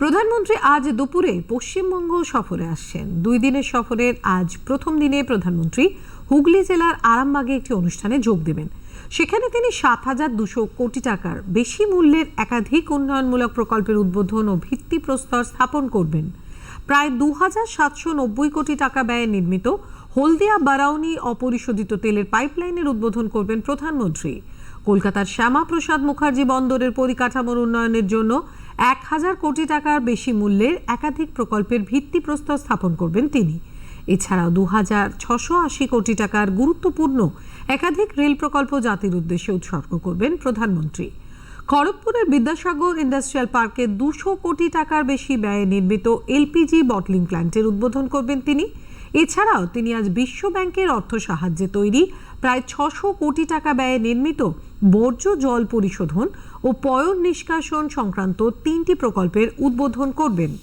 প্রধানমন্ত্রী আজ দুপুরে পশ্চিমবঙ্গ সফরে আসছেন। দুই দিনের সফরের আজ প্রথম দিনে প্রধানমন্ত্রী হুগলি জেলার আরামবাগে একটি অনুষ্ঠানে যোগ দেবেন। সেখানে তিনি সাত হাজার দুশো কোটি টাকার বেশি মূল্যের একাধিক উন্নয়নমূলক প্রকল্পের উদ্বোধন ও ভিত্তিপ্রস্তর স্থাপন করবেন। প্রায় দু হাজার সাতশো নব্বই কোটি টাকা ব্যয়ে নির্মিত হলদিয়া বারাউনি অপরিশোধিত তেলের পাইপলাইনের উদ্বোধন করবেন প্রধানমন্ত্রী। কলকাতার শ্যামাপ্রসাদ মুখার্জি বন্দরের পরিকাঠামোর উন্নয়নের জন্য এক হাজার কোটি টাকার বেশি মূল্যের একাধিক প্রকল্পের ভিত্তিপ্রস্তর স্থাপন করবেন তিনি। এছাড়াও দু হাজার ছশো আশি কোটি টাকার গুরুত্বপূর্ণ একাধিক রেল প্রকল্প জাতির উদ্দেশ্যে উৎসর্গ করবেন প্রধানমন্ত্রী। খড়গপুরের বিদ্যাসাগর ইন্ডাস্ট্রিয়াল পার্কে দুশো কোটি টাকার বেশি ব্যয়ে নির্মিত এলপিজি বটলিং প্ল্যান্টের উদ্বোধন করবেন তিনি। এছাড়াও তিনি আজ বিশ্ব ব্যাংকের অর্থ সাহায্যে তৈরি প্রায় ছশো কোটি টাকা ব্যয়ে নির্মিত বর্জ্য জল পরিশোধন ও পয়ন নিষ্কাশন সংক্রান্ত তিনটি প্রকল্পের উদ্বোধন করবেন।